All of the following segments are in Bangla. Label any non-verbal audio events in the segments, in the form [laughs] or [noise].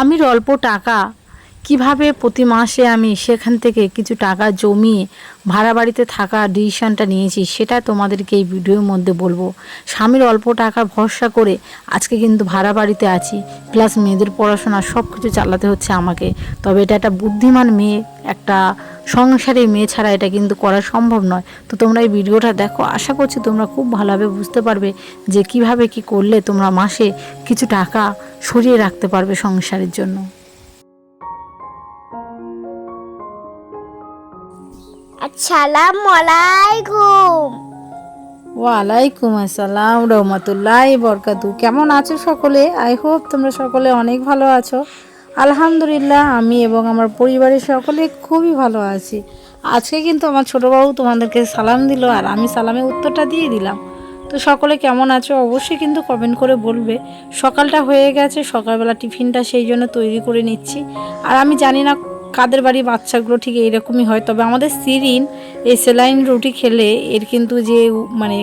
স্বামীর অল্প টাকা, কীভাবে প্রতি মাসে আমি সেখান থেকে কিছু টাকা জমিয়ে ভাড়া বাড়িতে থাকা ডিসিশনটা নিয়েছি, সেটা তোমাদেরকে এই ভিডিওর মধ্যে বলব। স্বামীর অল্প টাকা ভরসা করে আজকে কিন্তু ভাড়া বাড়িতে আছি প্লাস মেয়েদের পড়াশোনা সব কিছু চালাতে হচ্ছে আমাকে। তবে এটা একটা বুদ্ধিমান মেয়ে, একটা সংসারে মেয়ে ছাড়া এটা কিন্তু করা সম্ভব নয়। তো তোমরা এই ভিডিওটা দেখো আশা করছি তোমরা খুব ভালোভাবে বুঝতে পারবে যে কীভাবে কি করলে তোমরা মাসে কিছু টাকা সরিয়ে রাখতে পারবে সংসারের জন্য। আসসালামু আলাইকুম ওয়ালাইকুম আসসালাম রহমতুল্লাহ বরকাতু কেমন আছো সকলে? আই হোপ তোমরা সকলে অনেক ভালো আছো। আলহামদুলিল্লাহ, আমি এবং আমার পরিবারের সকলে খুবই ভালো আছি। আজকে কিন্তু আমার ছোটোবাবু তোমাদেরকে সালাম দিল আর আমি সালামের উত্তরটা দিয়ে দিলাম। তো সকলে কেমন আছো অবশ্যই কিন্তু কমেন্ট করে বলবে। সকালটা হয়ে গেছে, সকালবেলা টিফিনটা সেই জন্য তৈরি করে নিচ্ছি। আর আমি জানি না কাদের বাড়ি বাচ্চাগুলো ঠিক এইরকমই হয়, তবে আমাদের সিরিন এই সেলাইন রুটি খেলে এর কিন্তু যে মানে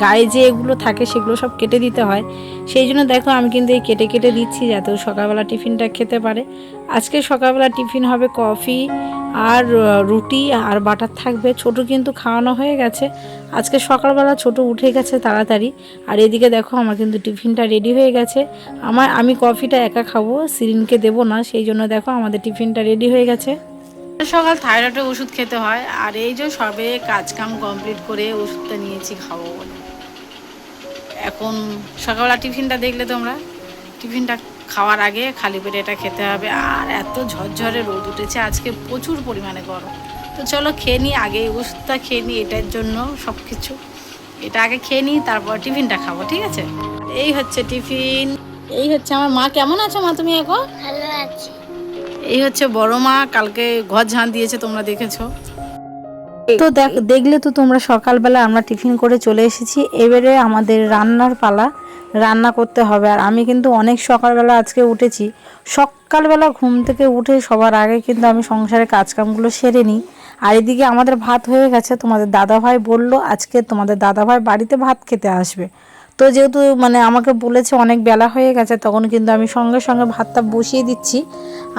গায়ে যে এগুলো থাকে সেগুলো সব কেটে দিতে হয়। সেই জন্য দেখো আমি কিন্তু এই কেটে কেটে দিচ্ছি যাতে ও সকালবেলা টিফিনটা খেতে পারে। আজকে সকালবেলা টিফিন হবে কফি আর রুটি আর বাটার থাকবে। ছোট কিন্তু খাওয়ানো হয়ে গেছে। আজকে সকালবেলা ছোট উঠে গেছে তাড়াতাড়ি। আর এদিকে দেখো আমার কিন্তু টিফিনটা রেডি হয়ে গেছে। আমার, আমি কফিটা একা খাব, সিরিনকে দেবো না। সেই জন্য দেখো আমাদের টিফিনটা রেডি হয়ে গেছে। সকাল থাইরয়েডের ওষুধ খেতে হয়। আর এই যে সবে কাজ কাম কমপ্লিট করে ওষুধটা নিয়েছি, খাব বলে। এখন সকালবেলা টিফিনটা দেখলে তোমরা। টিফিনটা খাওয়ার আগে খালি পেটে এটা খেতে হবে। আর এত ঝরঝরে রোদ উঠেছে আজকে প্রচুর পরিমাণে গরম। তো চলো খেয়ে নিই আগে ওষুধটা খেয়ে নিই এটার জন্য সব কিছু এটা আগে খেয়ে নিই তারপর টিফিনটা খাব ঠিক আছে? এই হচ্ছে টিফিন। এই হচ্ছে আমার মা। কেমন আছো মা তুমি এখন? ভালো আছি। এই হচ্ছে বড় মা। কালকে ঘর ঝাঁট দিয়েছে তোমরা দেখেছ। তো দেখ, দেখলে তো তোমরা সকালবেলা আমরা টিফিন করে চলে এসেছি। এবারে আমাদের রান্নার পালা, রান্না করতে হবে। আর আমি কিন্তু অনেক সকালবেলা আজকে উঠেছি। সকালবেলা ঘুম থেকে উঠে সবার আগে কিন্তু আমি সংসারের কাজকামগুলো সেরে নিই। আর এদিকে আমাদের ভাত হয়ে গেছে, তোমাদের দাদাভাই বলল আজকে তোমাদের দাদাভাই বাড়িতে ভাত খেতে আসবে। তো যেহেতু মানে আমাকে বলেছে অনেক বেলা হয়ে গেছে, তখন কিন্তু আমি সঙ্গে সঙ্গে ভাতটা বসিয়ে দিচ্ছি।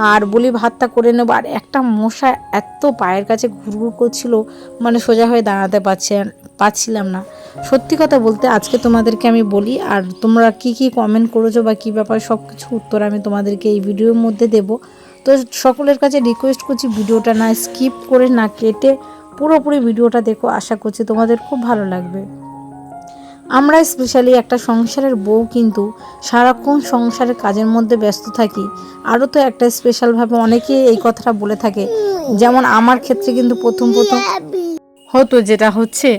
আর বলি ভাতটা করে নেব। আর একটা মশা এত পায়ের কাছে ঘুরঘুর করছিল মানে সোজা হয়ে দাঁড়াতে পারছে পাচ্ছিলাম না। সত্যি কথা বলতে আজকে তোমাদেরকে আমি বলি, আর তোমরা কি কি কমেন্ট করেছ বা কী ব্যাপার সব কিছু উত্তর আমি তোমাদেরকে এই ভিডিওর মধ্যে দেব। তো সকলের কাছে রিকোয়েস্ট করছি ভিডিওটা না স্কিপ করে না কেটে পুরোপুরি ভিডিওটা দেখো। আশা করছি তোমাদের খুব ভালো লাগবে। আমরা স্পেশালি একটা সংসারের বউ কিন্তু সারাক্ষণ সংসারের কাজের মধ্যে ব্যস্ত থাকি। আরও তো একটা স্পেশালভাবে অনেকেই এই কথাটা বলে থাকে, যেমন আমার ক্ষেত্রে কিন্তু প্রথম প্রথম হতো যেটা হচ্ছে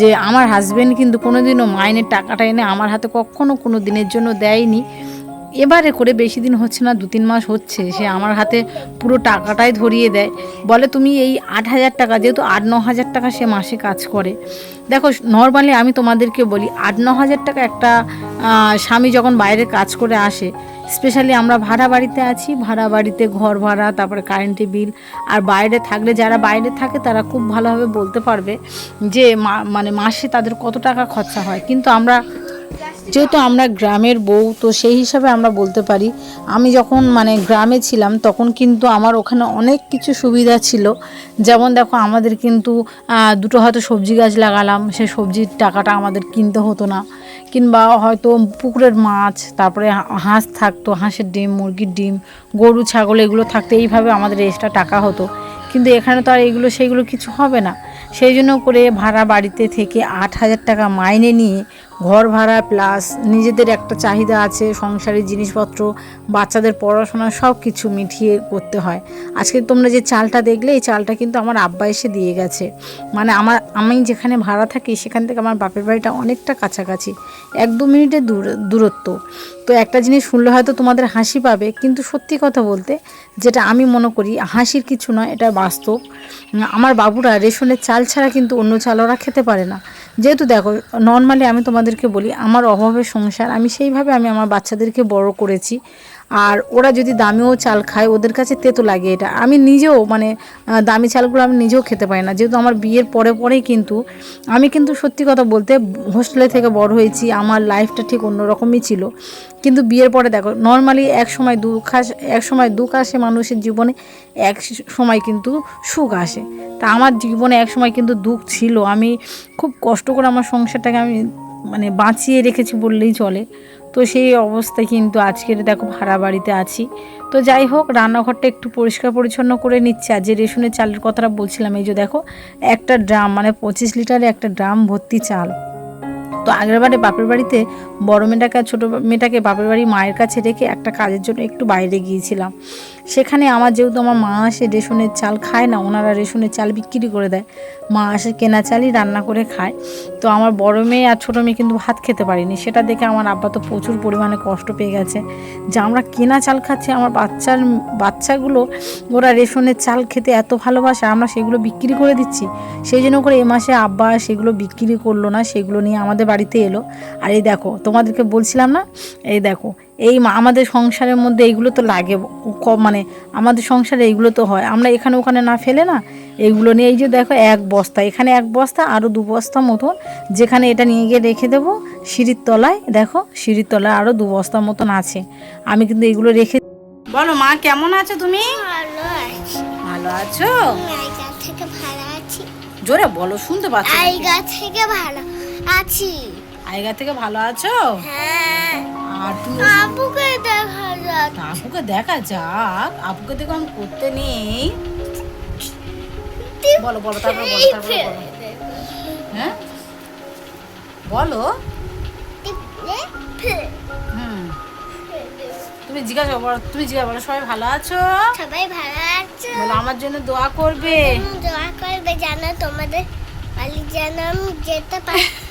যে আমার হাজব্যান্ড কিন্তু কোনোদিনও মাইনের টাকাটা এনে আমার হাতে কখনও কোনো দিনের জন্য দেয়নি। এবারে করে বেশি দিন হচ্ছে না দু তিন মাস হচ্ছে। সে আমার হাতে পুরো টাকাটাই ধরিয়ে দেয়। বলে, তুমি এই আট হাজার টাকা, যেহেতু আট ন হাজার টাকা সে মাসে কাজ করে। দেখো নর্মালি আমি তোমাদেরকে বলি, আট ন হাজার টাকা একটা স্বামী যখন বাইরে কাজ করে আসে স্পেশালি আমরা ভাড়া বাড়িতে আছি, ভাড়া বাড়িতে ঘর ভাড়া, তারপরে কারেন্টের বিল আর বাইরে থাকলে, যারা বাইরে থাকে, তারা খুব ভালোভাবে বলতে পারবে যে মানে মাসে তাদের কত টাকা খরচা হয়। কিন্তু আমরা যেহেতু আমরা গ্রামের বউ, তো সেই হিসাবে আমরা বলতে পারি। আমি যখন মানে গ্রামে ছিলাম, তখন কিন্তু আমার ওখানে অনেক কিছু সুবিধা ছিল। যেমন দেখো, আমাদের কিন্তু দুটো হয়তো সবজি গাছ লাগালাম। সে সবজির টাকাটা আমাদের কিনতে হতো না। কিংবা হয়তো পুকুরের মাছ, তারপরে হাঁস থাকতো, হাঁসের ডিম, মুরগির ডিম, গরু, ছাগল, এগুলো থাকতো। এইভাবে আমাদের এক্সট্রা টাকা হতো। কিন্তু এখানে তো আর এগুলো সেইগুলো কিছু হবে না। সেই জন্য করে ভাড়া বাড়িতে থেকে আট হাজার টাকা মাইনে নিয়ে ঘর ভাড়া প্লাস নিজেদের একটা চাহিদা আছে, সংসারের জিনিসপত্র, বাচ্চাদের পড়াশোনা সব কিছু মিটিয়ে করতে হয়। আজকে তোমরা যে চালটা দেখলে, এই চালটা কিন্তু আমার আব্বা এসে দিয়ে গেছে। মানে আমার, আমি যেখানে ভাড়া থাকি, সেখান থেকে আমার বাপের বাড়িটা অনেকটা কাছাকাছি, এক দু মিনিটের দূর, দূরত্ব। তো একটা জিনিস শুনলে হয়তো তোমাদের হাসি পাবে, কিন্তু সত্যি কথা বলতে, যেটা আমি মনে করি, হাসির কিছু নয়, এটা বাস্তব। আমার বাবুরা রেশনের চাল ছাড়া কিন্তু অন্য চাল ওরা খেতে পারে না। যেহেতু দেখো নর্মালি আমি তোমাদেরকে বলি, আমার অভাবে সংসার, আমি সেইভাবে আমি আমার বাচ্চাদেরকে বড় করেছি। আর ওরা যদি দামিও চাল খায়, ওদের কাছে তেতো লাগে এটা। আমি নিজেও মানে দামি চালগুলো আমি নিজেও খেতে পারি না। যেহেতু আমার বিয়ের পরে পরেই কিন্তু, আমি কিন্তু সত্যি কথা বলতে হোস্টেলে থেকে বড় হয়েছি, আমার লাইফটা ঠিক অন্যরকমই ছিল। কিন্তু বিয়ের পরে দেখো নর্মালি এক সময় দুঃখ আসে এক সময় দুঃখ আসে মানুষের জীবনে এক সময় কিন্তু সুখ আসে। তা আমার জীবনে এক সময় কিন্তু দুঃখ ছিল। আমি খুব কষ্ট করে আমার সংসারটাকে আমি মানে বাঁচিয়ে রেখেছি বললেই চলে। তো সেই অবস্থায় কিন্তু আজকের দেখো ভাড়া বাড়িতে আছি। তো যাই হোক, রান্নাঘরটা একটু পরিষ্কার পরিচ্ছন্ন করে নিচ্ছে। আর যে রেশনের চালের কথাটা বলছিলাম, এই যে দেখো, একটা ড্রাম মানে পঁচিশ লিটারে একটা ড্রাম ভর্তি চাল। তো আগের বারে বাপের বাড়িতে বড় মেয়েটাকে, ছোটো মেয়েটাকে বাপের বাড়ি মায়ের কাছে রেখে একটা কাজের জন্য একটু বাইরে গিয়েছিলাম। সেখানে আমার যেহেতু আমার মা আসে, রেশনের চাল খায় না, ওনারা রেশনের চাল বিক্রি করে দেয়। মা আসে কেনা চালই রান্না করে খায়। তো আমার বড় মেয়ে আর ছোটো মেয়ে কিন্তু ভাত খেতে পারিনি। সেটা দেখে আমার আব্বা তো প্রচুর পরিমাণে কষ্ট পেয়ে গেছে যে আমরা কেনা চাল খাচ্ছি, আমার বাচ্চার, বাচ্চাগুলো ওরা রেশনের চাল খেতে এত ভালোবাসে, আমরা সেগুলো বিক্রি করে দিচ্ছি। সেই জন্য করে এ মাসে আব্বা সেগুলো বিক্রি করল না, সেগুলো নিয়ে আমাদের বাড়িতে এলো। আর এই দেখো তোমাদেরকে বলছিলাম না? এই দেখো এই আমাদের সংসারের মধ্যে এইগুলো তো লাগে। মানে আমাদের সংসারে এইগুলো তো হয়। আমরা এখানে ওখানে না ফেলে না এইগুলো নিয়ে এই যে দেখো এক বস্তা। এখানে এক বস্তা আরও দু বস্তা মতন। যেখানে এটা নিয়ে গিয়ে রেখে দেবো সিঁড়ির তলায় দেখো সিঁড়ির তলায় আরও দু বস্তা মতন আছে। আমি কিন্তু এইগুলো রেখে বলো মা কেমন আছো তুমি? ভালো আছো। জোরে বলো শুনতে পাচ্ছ থেকে ভালো। আছি। আইগা থেকে ভালো আছো? হ্যাঁ। আর তুমি? আবুকে দেখা যাচ্ছে আপুকে দেখা যাক। আপুকে দেখো আমি করতে নেই। বলো বলো তারপর বলো তারপরে বলো। হ্যাঁ? বলো। হুম। তুমি জিজ্ঞাসা করো তুমি জিজ্ঞাসা করো সবাই ভালো আছো? সবাই ভালো আছে? বলো আমার জন্য দোয়া করবে। দোয়া করবে জানো তোমাদের বাড়ি যেন আমি যেতে পারি। [laughs]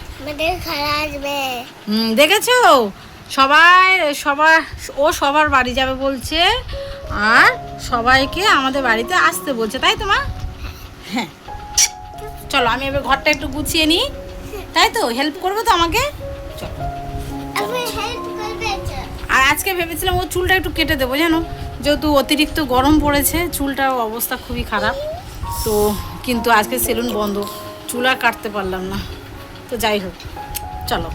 হুম দেখেছ? সবাই সবার ও সবার বাড়ি যাবে বলছে আর সবাইকে আমাদের বাড়িতে আসতে বলছে তাই তো মা? হ্যাঁ। চলো আমি এবার ঘরটা একটু গুছিয়ে নিই। তাই তো? হেল্প করবে তো আমাকে? চলো? আর আজকে ভেবেছিলাম ও চুলটা একটু কেটে দেবো জানো? যেহেতু অতিরিক্ত গরম পড়েছে চুলটার অবস্থা খুবই খারাপ। তো কিন্তু আজকে সেলুন বন্ধ। চুল আর কাটতে পারলাম না। তো যাই হোক, চলো।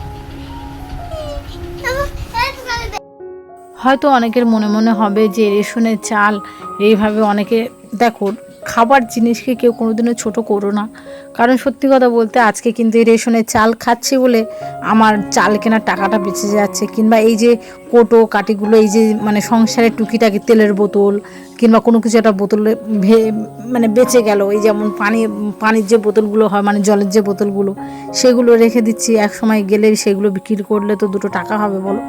হয়তো অনেকের মনে মনে হবে যে রেশনের চাল, এইভাবে অনেকে, দেখো, খাবার জিনিসকে কেউ কোনোদিনও ছোট করো না। কারণ সত্যি কথা বলতে আজকে কিন্তু এই রেশনের চাল খাচ্ছি বলে আমার চাল কেনার টাকাটা বেঁচে যাচ্ছে। কিংবা এই যে কোটো কাটিগুলো এই যে মানে সংসারের টুকিটাকি তেলের বোতল কিংবা কোনো কিছু একটা বোতলে মানে বেঁচে গেল, এই যেমন পানি, পানির যে বোতলগুলো হয় মানে জলের যে বোতলগুলো, সেগুলো রেখে দিচ্ছি। এক সময় গেলে সেগুলো বিক্রি করলে তো দুটো টাকা হবে, বলো।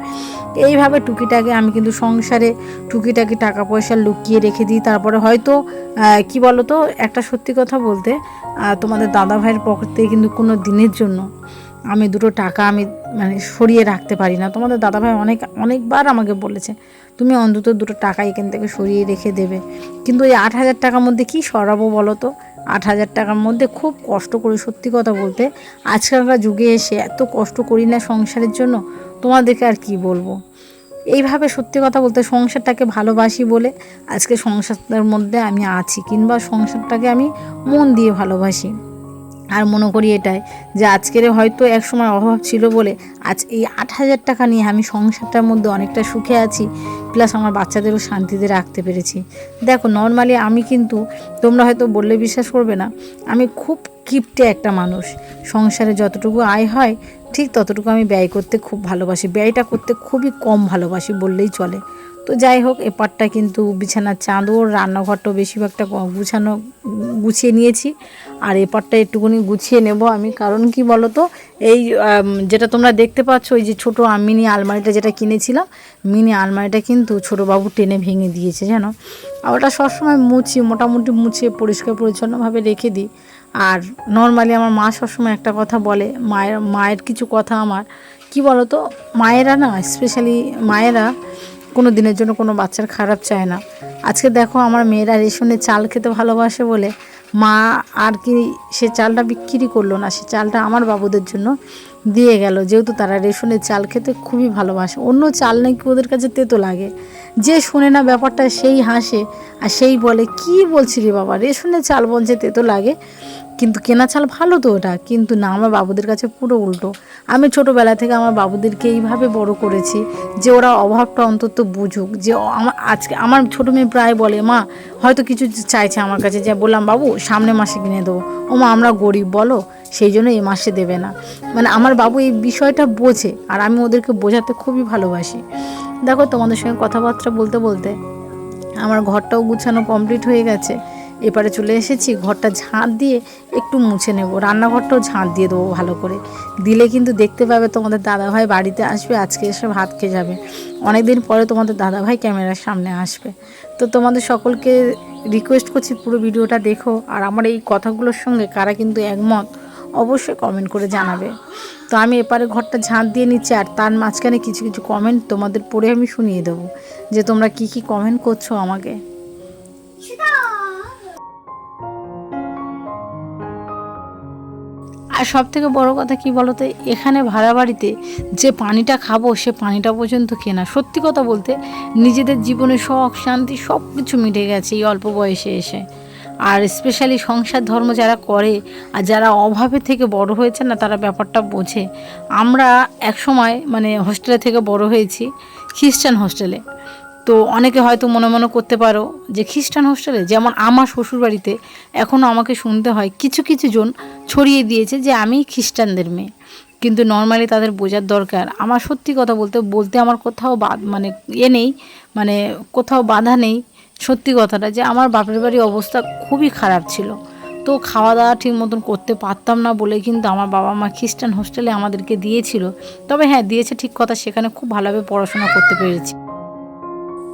এইভাবে টুকিটাকে আমি কিন্তু সংসারে টুকিটাকি টাকা পয়সা লুকিয়ে রেখে দিই। তারপরে হয়তো কি বলো তো একটা সত্যি কথা বলতে তোমাদের দাদা ভাইয়ের পকেট থেকে কিন্তু কোনো দিনের জন্য আমি দুটো টাকা আমি মানে সরিয়ে রাখতে পারি না। তোমাদের দাদাভাই অনেক, অনেকবার আমাকে বলেছে, তুমি অন্তত দুটো টাকা এখান থেকে সরিয়ে রেখে দেবে। কিন্তু ওই আট হাজার টাকার মধ্যে কি সরাবো বলো তো? আট হাজার টাকার মধ্যে খুব কষ্ট করি, সত্যি কথা বলতে। আজকালকার যুগে এসে এত কষ্ট করি না সংসারের জন্য, তোমাদেরকে আর কি বলব? এইভাবে সত্যি কথা বলতে সংসারটাকে ভালোবাসি বলে আজকে সংসারটার মধ্যে আমি আছি, কিংবা সংসারটাকে আমি মন দিয়ে ভালোবাসি। আর মনে করি এটাই যে আজকের হয়তো এক সময় অভাব ছিল বলে আজ এই আট হাজার টাকা নিয়ে আমি সংসারটার মধ্যে অনেকটা সুখে আছি প্লাস আমার বাচ্চাদেরও শান্তিতে রাখতে পেরেছি। দেখো নর্মালি আমি কিন্তু তোমরা হয়তো বললে বিশ্বাস করবে না, আমি খুব কিপটে একটা মানুষ। সংসারে যতটুকু আয় হয়, ঠিক ততটুকু আমি ব্যয় করতে খুব ভালোবাসি। ব্যয়টা করতে খুবই কম ভালোবাসি বললেই চলে। তো যাই হোক এপারটা কিন্তু বিছানার চাদর রান্নাঘরটাও বেশিরভাগটা গুছানো, গুছিয়ে নিয়েছি। আর এপারটা একটুখানি গুছিয়ে নেব আমি। কারণ কি বলো তো এই যেটা তোমরা দেখতে পাচ্ছ ওই যে ছোটো মিনি আলমারিটা যেটা কিনেছিলাম, মিনি আলমারিটা কিন্তু ছোটো বাবু টেনে ভেঙে দিয়েছে, জানো? আর ওটা সবসময় মুছি, মোটামুটি মুছিয়ে পরিষ্কার পরিচ্ছন্নভাবে রেখে দিই। আর নর্মালি আমার মা সবসময় একটা কথা বলে, মায়ের মায়ের কিছু কথা আমার। কি বলো তো মায়েরা না, স্পেশালি মায়েরা কোনো দিনের জন্য কোনো বাচ্চার খারাপ চায় না। আজকে দেখো আমার মেয়েরা রেশনে চাল খেতে ভালোবাসে বলে মা আর কি সে চালটা বিক্রি করল না, সে চালটা আমার বাবুদের জন্য দিয়ে গেল। যেহেতু তারা রেশনের চাল খেতে খুবই ভালোবাসে, অন্য চাল নাকি ওদের কাছে তেতো লাগে। যে শুনে না ব্যাপারটা সেই হাসে আর সেই বলে, কি বলছি রে বাবা রেশনের চাল বলছে তেতো লাগে। কিন্তু কেনা চাল ভালো তো ওটা। কিন্তু না, আমার বাবুদের কাছে পুরো উল্টো। আমি ছোটোবেলা থেকে আমার বাবুদেরকে এইভাবে বড় করেছি যে ওরা অভাবটা অন্তত বুঝুক। যে আমার আজকে আমার ছোটো মেয়ে প্রায় বলে, মা, হয়তো কিছু চাইছে আমার কাছে। যে বললাম, বাবু, সামনে মাসে কিনে দেবো। ও মা, আমরা গরিব, বলো? সেই জন্য এই মাসে দেবে না। মানে আমার বাবু এই বিষয়টা বোঝে আর আমি ওদেরকে বোঝাতে খুবই ভালোবাসি। দেখো, তোমাদের সঙ্গে কথাবার্তা বলতে বলতে আমার ঘরটাও গুছানো কমপ্লিট হয়ে গেছে। এপারে চলে এসেছি, ঘরটা ঝাঁট দিয়ে একটু মুছে নেব। রান্নাঘরটাও ঝাঁট দিয়ে দেবো ভালো করে। দিলে কিন্তু দেখতে পাবে তোমাদের দাদাভাই বাড়িতে আসবে, আজকে এসে ভাত খেয়ে যাবে। অনেক দিন পরে তোমাদের দাদাভাই ক্যামেরার সামনে আসবে। তো তোমাদের সকলকে রিকোয়েস্ট করছি পুরো ভিডিওটা দেখো, আর আমার এই কথাগুলোর সঙ্গে কারা কিন্তু একমত অবশ্যই কমেন্ট করে জানাবে। তো আমি এপারে ঘরটা ঝাঁট দিয়ে নিচ্ছি, আর তার মাঝখানে কিছু কিছু কমেন্ট তোমাদের পড়ে আমি শুনিয়ে দেবো, যে তোমরা কি কি কমেন্ট করছ আমাকে। আর সব থেকে বড় কথা কি বলতো, এখানে ভাড়া বাড়িতে যে পানিটা খাব, সে পানিটা পর্যন্ত কেনা সত্যি কথা বলতে, নিজেদের জীবনে শখ, শান্তি সব কিছু মিটে গেছে এই অল্প বয়সে এসে। আর স্পেশালি সংসার ধর্ম যারা করে, আর যারা অভাবে থেকে বড় হয়েছে না, তারা ব্যাপারটা বোঝে। আমরা এক সময় মানে হোস্টেলে থেকে বড় হয়েছি, খ্রিস্টান হোস্টেলে তো অনেকে হয়তো মনে মনে করতে পারো যে খ্রিস্টান হোস্টেলে যেমন আমার শ্বশুরবাড়িতে এখনও আমাকে শুনতে হয় কিছু কিছু জন ছড়িয়ে দিয়েছে যে আমি খ্রিস্টানদের মেয়ে। কিন্তু নর্মালি তাদের বোঝার দরকার। আমার সত্যি কথা বলতে বলতে আমার কোথাও মানে এ নেই মানে কোথাও বাধা নেই সত্যি কথাটা যে আমার বাপের বাড়ির অবস্থা খুবই খারাপ ছিল। তো খাওয়া দাওয়া ঠিক মতন করতে পারতাম না বলে কিন্তু আমার বাবা মা খ্রিস্টান হোস্টেলে আমাদেরকে দিয়েছিল। তবে হ্যাঁ দিয়েছে ঠিক কথা, সেখানে খুব ভালোভাবে পড়াশোনা করতে পেরেছি।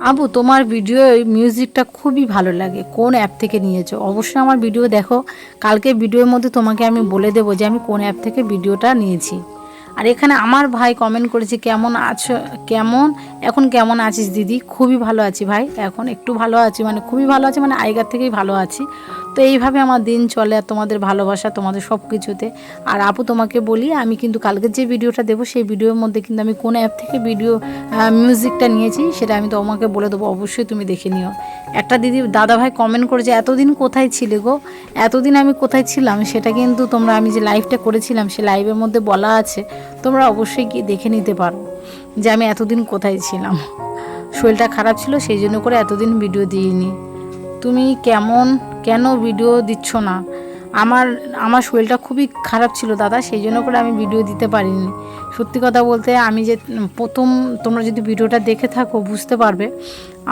আবু, তোমার ভিডিও মিউজিকটা খুবই ভালো লাগে। কোন অ্যাপ থেকে নিয়েছো? অবশ্যই আমার ভিডিও দেখো। কালকে ভিডিওর মধ্যে তোমাকে আমি বলে দেবো যে আমি কোন অ্যাপ থেকে ভিডিওটা নিয়েছি। আর এখানে আমার ভাই কমেন্ট করেছে, কেমন আছো? কেমন? এখন কেমন আছিস দিদি? খুবই ভালো আছি ভাই। এখন একটু ভালো আছি মানে খুবই ভালো আছি মানে আগেকার থেকেই ভালো আছি। তো এইভাবে আমার দিন চলে আর তোমাদের ভালোবাসা, তোমাদের সব কিছুতে আর আপু তোমাকে বলি, আমি কিন্তু কালকে যে ভিডিওটা দেবো, সেই ভিডিওর মধ্যে কিন্তু আমি কোন অ্যাপ থেকে ভিডিও মিউজিকটা নিয়েছি, সেটা আমি তোমাকে বলে দেবো, অবশ্যই তুমি দেখে নিও। একটা দিদি, দাদা ভাই কমেন্ট করেছে, এতদিন কোথায় ছিলে গো? এতদিন আমি কোথায় ছিলাম? সেটা কিন্তু তোমরা, আমি যে লাইভটা করেছিলাম, সে লাইভের মধ্যে বলা আছে, তোমরা অবশ্যই গিয়ে দেখে নিতে পারো যে আমি এতদিন কোথায় ছিলাম। শরীরটা খারাপ ছিল, সেই জন্য করে এতদিন ভিডিও দিইনি। তুমি কেমন কেন ভিডিও দিচ্ছ না? আমার আমার শরীরটা খুবই খারাপ ছিল দাদা, সেই জন্য করে আমি ভিডিও দিতে পারিনি। সত্যি কথা বলতে আমি যে প্রথম তোমরা যদি ভিডিওটা দেখে থাকো, বুঝতে পারবে,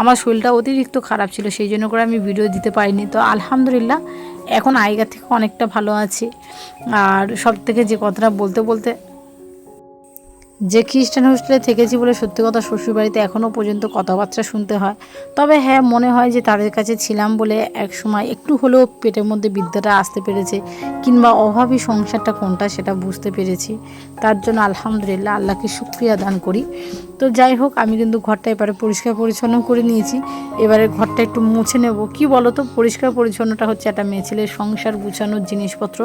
আমার শরীরটা অতিরিক্ত খারাপ ছিল, সেই জন্য করে আমি ভিডিও দিতে পারিনি। তো আলহামদুলিল্লাহ, এখন আগের থেকে অনেকটা ভালো আছি। আর সব থেকে যে কথাটা বলতে বলতে যে খ্রিস্টান হোস্টেলে থেকেছি বলে সত্যি কথা শ্বশুরবাড়িতে এখনও পর্যন্ত কথাবার্তা শুনতে হয়। তবে হ্যাঁ মনে হয় যে তাদের কাছে ছিলাম বলে এক সময় একটু হলেও পেটের মধ্যে বিদ্যাটা আসতে পেরেছে কিংবা অভাবী সংসারটা কোনটা সেটা বুঝতে পেরেছি। তার জন্য আলহামদুলিল্লাহ আল্লাহকে শুক্রিয়া দান করি। তো যাই হোক, আমি কিন্তু ঘরটা এবারে পরিষ্কার পরিচ্ছন্ন করে নিয়েছি। এবারে ঘরটা একটু মুছে নেব। কি বলো তো পরিষ্কার পরিচ্ছন্নটা হচ্ছে একটা মেয়ে ছেলের সংসার গুছানোর জিনিসপত্র।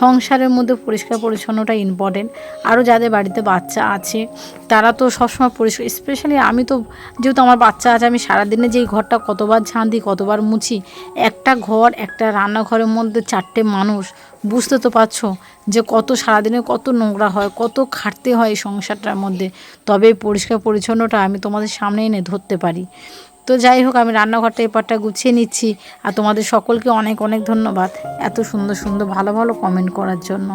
সংসারের মধ্যে পরিষ্কার পরিচ্ছন্নটা ইম্পর্টেন্ট আরও যাদের বাড়িতে বাচ্চা আছে, তারা তো সবসময় পরিষ্কার স্পেশালি আমি তো যেহেতু আমার বাচ্চা আছে, আমি সারাদিনে যেই ঘরটা কতবার ঝাঁ দিই কতবার মুছি, একটা ঘর, একটা রান্নাঘরের মধ্যে চারটে মানুষ, বুঝতে তো পারছ যে কত সারাদিনে কত নোংরা হয়, কত খাটতে হয় এই সংসারটার মধ্যে। তবে পরিষ্কার পরিচ্ছন্নটা আমি তোমাদের সামনে এনে ধরতে পারি। তো যাই হোক, আমি রান্নাঘরটা এপারটা গুছিয়ে নিচ্ছি, আর তোমাদের সকলকে অনেক অনেক ধন্যবাদ এত সুন্দর সুন্দর, ভালো ভালো কমেন্ট করার জন্য।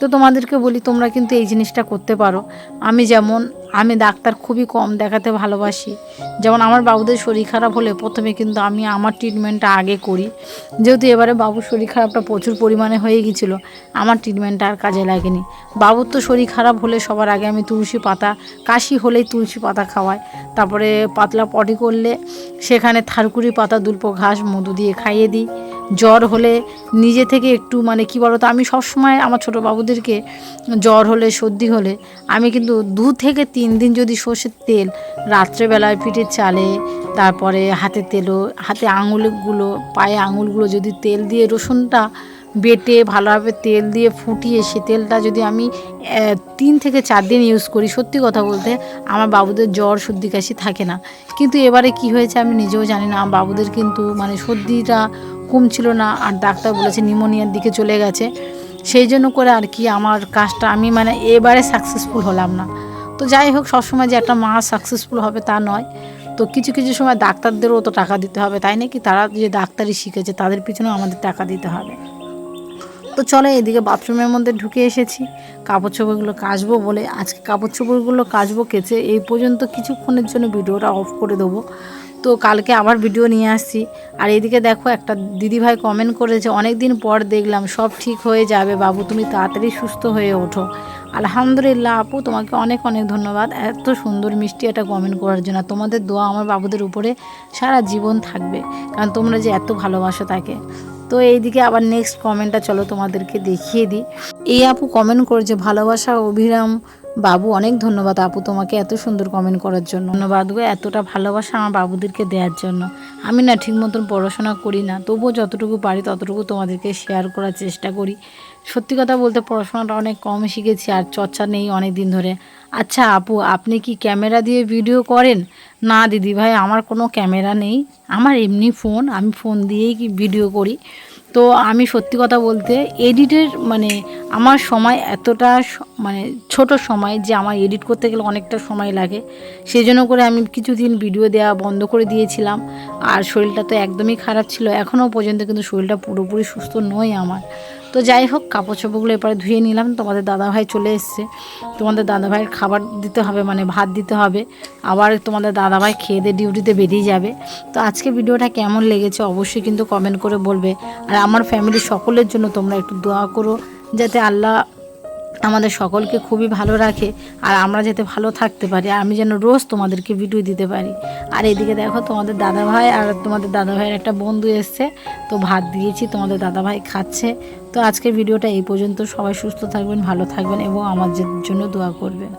তো তোমাদেরকে বলি, তোমরা কিন্তু এই জিনিসটা করতে পারো। আমি যেমন, আমি ডাক্তার খুবই কম দেখাতে ভালোবাসি। যেমন আমার বাবুদের শরীর খারাপ হলে প্রথমে কিন্তু আমি আমার ট্রিটমেন্টটা আগে করি। যেহেতু এবারে বাবুর শরীর খারাপটা প্রচুর পরিমাণে হয়ে গিয়েছিল, আমার ট্রিটমেন্টটা আর কাজে লাগেনি। বাবুর তো শরীর খারাপ হলে সবার আগে আমি তুলসী পাতা, কাশি হলেই তুলসী পাতা খাওয়াই। তারপরে পাতলা পটি করলে সেখানে থারকুড়ি পাতা দুল্প ঘাস, মধু দিয়ে খাইয়ে দিই। জ্বর হলে নিজে থেকে একটু মানে কি বলতো, আমি সবসময় আমার ছোটো বাবুদেরকে জ্বর হলে, সর্দি হলে, আমি কিন্তু দু থেকে তিন দিন যদি সর্ষের তেল রাত্রেবেলায় পিঠের চালে, তারপরে হাতে তেলও, হাতে আঙুলগুলো, পায়ে আঙুলগুলো যদি তেল দিয়ে রসুনটা বেটে ভালোভাবে তেল দিয়ে ফুটিয়ে সে তেলটা যদি আমি তিন থেকে চার দিন ইউজ করি, সত্যি কথা বলতে আমার বাবুদের জ্বর, সর্দি কাশি থাকে না। কিন্তু এবারে কি হয়েছে আমি নিজেও জানি না বাবুদের কিন্তু মানে সর্দিটা কমছিল না, আর ডাক্তার বলেছে নিউমোনিয়ার দিকে চলে গেছে। সেই জন্য করে আর কি আমার কাজটা আমি মানে এবারে সাকসেসফুল হলাম না। তো যাই হোক, সবসময় যে একটা মা সাকসেসফুল হবে তা নয়। তো কিছু কিছু সময় ডাক্তারদেরও তো টাকা দিতে হবে, তাই নাকি তারা যে ডাক্তারি শিখেছে, তাদের পিছনেও আমাদের টাকা দিতে হবে। তো চলো এদিকে বাথরুমের মধ্যে ঢুকে এসেছি। কাপড় চোপড়গুলো কাচবো বলে আজকে কাপড় চোপড়গুলো কাচবো, কেচে এই পর্যন্ত কিছুক্ষণের জন্য ভিডিওটা অফ করে দেবো। তো কালকে আবার ভিডিও নিয়ে আসছি। আর এদিকে দেখো একটা দিদিভাই কমেন্ট করেছে অনেক দিন পর দেখলাম, সব ঠিক হয়ে যাবে বাবু, তুমি তাড়াতাড়ি সুস্থ হয়ে ওঠো। আলহামদুলিল্লাহ আপু, তোমাকে অনেক অনেক ধন্যবাদ। এত সুন্দর মিষ্টি একটা কমেন্ট করার জন্য। তোমাদের দোয়া আমার বাবুদের উপরে সারা জীবন থাকবে, কারণ তোমরা যে এত ভালোবাসো তাকে। তো এইদিকে আবার নেক্সট কমেন্টটা চলো তোমাদেরকে দেখিয়ে দিই। এই আপু কমেন্ট করেছে, ভালোবাসা, অভিরাম বাবু, অনেক ধন্যবাদ আপু তোমাকে এত সুন্দর কমেন্ট করার জন্য। ধন্যবাদ গো, এতটা ভালোবাসা আমার বাবুদেরকে দেওয়ার জন্য। আমি না ঠিক মতন পড়াশোনা করি না, তবুও যতটুকু পারি ততটুকু তোমাদেরকে শেয়ার করার চেষ্টা করি। সত্যি কথা বলতে পড়াশোনাটা অনেক কম শিখেছি আর চর্চা নেই অনেক দিন ধরে। আচ্ছা আপু, আপনি কি ক্যামেরা দিয়ে ভিডিও করেন? না দিদি ভাই, আমার কোনো ক্যামেরা নেই। আমার এমনি ফোন আমি ফোন দিয়েই কি ভিডিও করি। তো আমি সত্যি কথা বলতে এডিটের মানে আমার সময় এতটা মানে ছোট সময় যে আমার এডিট করতে গেলে অনেকটা সময় লাগে। সেই জন্য করে আমি কিছুদিন ভিডিও দেওয়া বন্ধ করে দিয়েছিলাম। আর শরীরটা তো একদমই খারাপ ছিল। এখনও পর্যন্ত কিন্তু শরীরটা পুরোপুরি সুস্থ নয় আমার। তো যাই হোক কাপড় চোপড়গুলো এরপরে ধুয়ে নিলাম। তোমাদের দাদাভাই চলে এসছে। তোমাদের দাদাভাইয়ের খাবার দিতে হবে মানে ভাত দিতে হবে। আবার তোমাদের দাদাভাই খেয়ে দিয়ে ডিউটিতে বেরিয়ে যাবে। তো আজকে ভিডিওটা কেমন লেগেছে অবশ্যই কিন্তু কমেন্ট করে বলবে। আর আমার ফ্যামিলি সকলের জন্য তোমরা একটু দোয়া করো, যাতে আল্লাহ আমাদের সকলকে খুবই ভালো রাখে আর আমরা যাতে ভালো থাকতে পারি আমি যেন রোজ তোমাদেরকে ভিডিও দিতে পারি। আর এদিকে দেখো তোমাদের দাদাভাই আর তোমাদের দাদাভাইয়ের একটা বন্ধু এসছে, তো ভাত দিয়েছি, তোমাদের দাদাভাই খাচ্ছে। তো আজকের ভিডিওটা এই পর্যন্ত। সবাই সুস্থ থাকবেন, ভালো থাকবেন এবং আমাদের জন্য দোয়া করবেন।